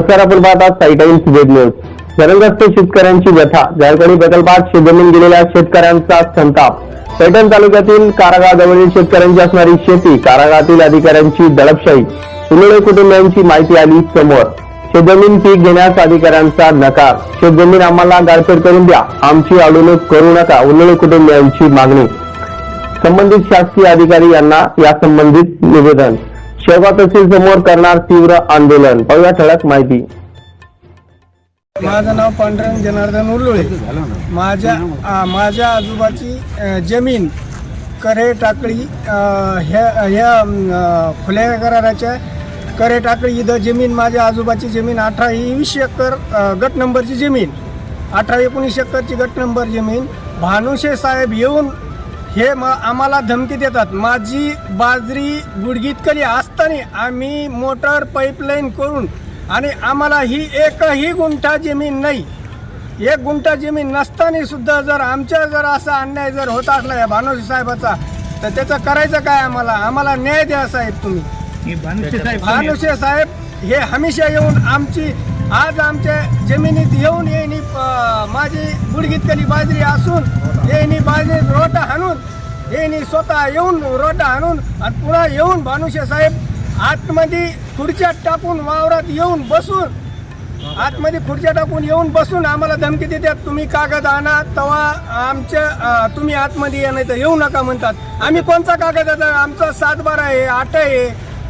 नमस्कार आपण पाहतात साई टाइम्स वेब न्यूज. शरणग्रस्त शेतकऱ्यांची व्यथा जायकवाडी प्रकल्पात शेतजमीन गेलेल्या शेतकऱ्यांचा संताप. पैठण तालुक्यातील कारागाजवळील शेतकऱ्यांची असणारी शेती कारागातील अधिकाऱ्यांची दडपशाही उन्हाळे कुटुंबियांची माहिती आली समोर. शेतजमीन पीक घेण्यास अधिकाऱ्यांचा नकार. शेतजमीन आम्हाला गारफेड करून द्या. आमची अडवणूक करू नका उन्हाळे कुटुंबियांची मागणी. संबंधित शासकीय अधिकारी यांना या संबंधित निवेदन. शेवगाव तहसील समोर करणार तीव्र आंदोलन. पाहूया ठळक माहिती. माझं नाव पांडुरंग जनार्दन उर्लुळे. माझ्या आ, माझ्या आजोबाची अ, जमीन करे टाकळी अ, ह्या ह्या अम, खुल्या कराराच्या करे टाकळी इथं जमीन माझ्या आजोबाची जमीन अठरा वीस एकर अ, गट नंबरची जमीन अठरा एकोणीस एकरची गट नंबर जमीन. भानुशे साहेब येऊन हे म आम्हाला धमकी देतात. माझी बाजरी गुडगीतकली असताना आम्ही मोटर पाईपलाईन करून आणि आम्हाला ही एकही गुंठा जमीन नाही. एक गुंठा जमीन नसताना सुद्धा जर आमच्या जर असा अन्याय जर होत असला या भानोजी साहेबाचा तर त्याचं करायचं काय आम्हाला? आम्हाला न्याय द्या साहेब तुम्ही. भानुशे साहेब हे हमेशा येऊन आमची आज आमच्या जमिनीत येऊन येईनी अं, माझी गुडघीतकली बाजरी असून येईनी बाजरी रोटा हाणून येईनी स्वतः येऊन रोटा हाणून आणि पुन्हा येऊन भानुशे साहेब आतमध्ये खुर्च्या टाकून वावरात येऊन बसून आतमध्ये खुर्च्या टाकून येऊन बसून आम्हाला धमकी देतात तुम्ही कागद आणा तवा आमच्या तुम्ही आतमध्ये या नाही तर येऊ नका म्हणतात. आम्ही कोणता कागद आता आमचा सातबारा आहे आठ आहे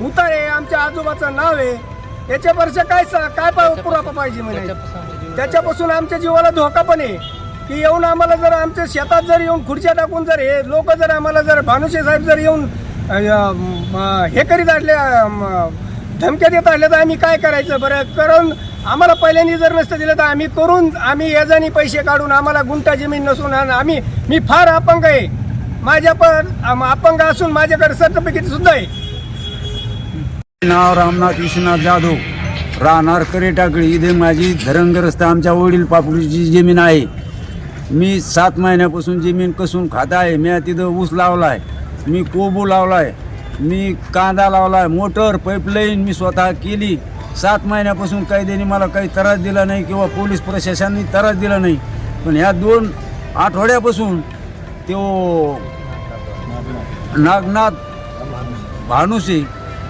उतार आहे आमच्या आजोबाचं नाव आहे. त्याच्यापेक्षा काय काय पुरावा पाहिजे म्हणे? त्याच्यापासून आमच्या जीवाला धोका पण आहे. की येऊन आम्हाला जर आमच्या शेतात जर येऊन खुर्च्या टाकून जर हे लोक जर आम्हाला जर भानुशे साहेब जर येऊन हे करीत असले म, धमक्या देत असल्या तर आम्ही काय करायचं? बरं करून आम्हाला पहिल्यांदा जर नसतं दिलं तर आम्ही करून आम्ही याजानी पैसे काढून आम्हाला गुंठा जमीन नसून आणि आम्ही मी फार अपंग आहे. माझ्या पण अपंग असून माझ्याकडे सर्टिफिकेट सुद्धा आहे. नाव रामनाथ विश्वनाथ जाधव. राहणार करे टाकळी इथे माझी धरणग्रस्त आमच्या वडील पापडीची जमीन आहे. मी सात महिन्यापासून जमीन कसून खात आहे. मी तिथं ऊस लावला आहे मी कोबू आहे मी कांदा लावला आहे मोटर पाईपलाईन मी स्वतः केली. सात महिन्यापासून कायद्याने मला काही त्रास दिला नाही किंवा पोलीस प्रशासनाने त्रास दिला नाही. पण ह्या दोन आठवड्यापासून तो नागनाथ भानुसे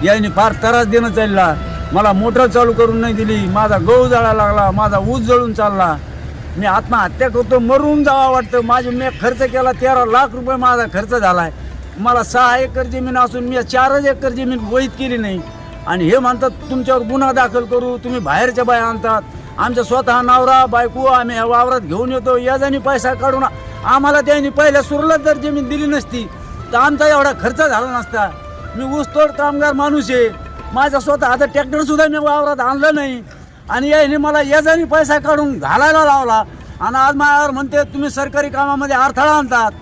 यांनी फार त्रास देणं चालला. मला मोटर चालू करून नाही दिली. माझा गहू जाळा लागला. माझा ऊस जळून चालला. मी आत्महत्या करतो मरून जावा वाटतं. माझे मी खर्च केला तेरा लाख रुपये माझा खर्च झाला आहे मला सहा एकर जमीन असून मी चारच एकर जमीन वहीत केली नाही. आणि हे म्हणतात तुमच्यावर गुन्हा दाखल करू. तुम्ही बाहेरच्या बाया आणतात. आमच्या स्वतः नवरा बायको आम्ही ह्या वावरात घेऊन येतो. याजानी पैसा काढून आम्हाला त्यांनी पहिल्या सुरलात जर जमीन दिली नसती तर आमचा एवढा खर्च झाला नसता. मी ऊसतोड कामगार माणूस आहे. माझा स्वतः आता ट्रॅक्टर सुद्धा मी वावरात आणलं नाही. आणि याने मला याजानी पैसा काढून घालायला लावला. आणि आज माझ्यावर म्हणते तुम्ही सरकारी कामामध्ये अडथळा आणतात.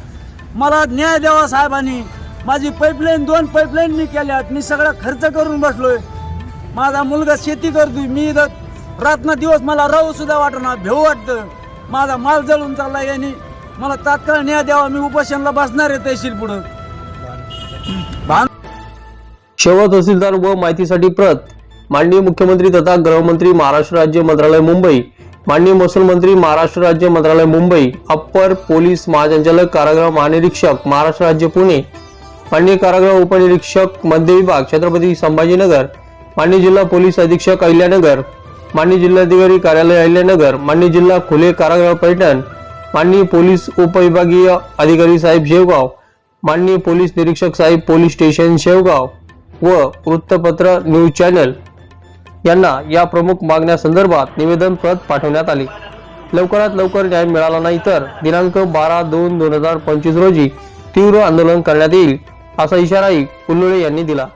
मला न्याय द्यावा साहेबांनी. माझी पाईपलाईन दोन पाईपलाईन मी केल्यात. मी सगळा खर्च करून बसलोय. माझा मुलगा शेती करतोय. मी इथं रात्र दिवस मला राहू सुद्धा वाटणार भेऊ वाटतं. माझा माल जळून चालला यांनी. मला तात्काळ न्याय द्यावा. मी उपोषणला बसणार आहे तहसील पुढं. शेवगाव तहसीलदार व माहितीसाठी प्रत. माननीय मुख्यमंत्री तथा गृहमंत्री महाराष्ट्र राज्य मंत्रालय मुंबई. माननीय महसूल मंत्री महाराष्ट्र राज्य मंत्रालय मुंबई. अप्पर पोलीस महासंचालक कारागृह महानिरीक्षक महाराष्ट्र राज्य पुणे. माननीय कारागृह उपनिरीक्षक मध्य विभाग छत्रपती संभाजीनगर. माननीय जिल्हा पोलीस अधीक्षक अहिल्यानगर. माननीय जिल्हाधिकारी कार्यालय अहिल्यानगर. माननीय जिल्हा खुले कारागृह पैठण माननीय पोलीस उपविभागीय अधिकारी साहेब शेवगाव. माननीय पोलीस निरीक्षक साहेब पोलीस स्टेशन शेवगाव. व वृत्तपत्र न्यूज चॅनल यांना या प्रमुख मागण्यासंदर्भात निवेदन प्रत पाठवण्यात आले. लवकरात लवकर न्याय मिळाला नाही तर दिनांक बारा दोन दोन हजार पंचवीस रोजी तीव्र आंदोलन करण्यात येईल असा इशाराही कुल्लोळे यांनी दिला.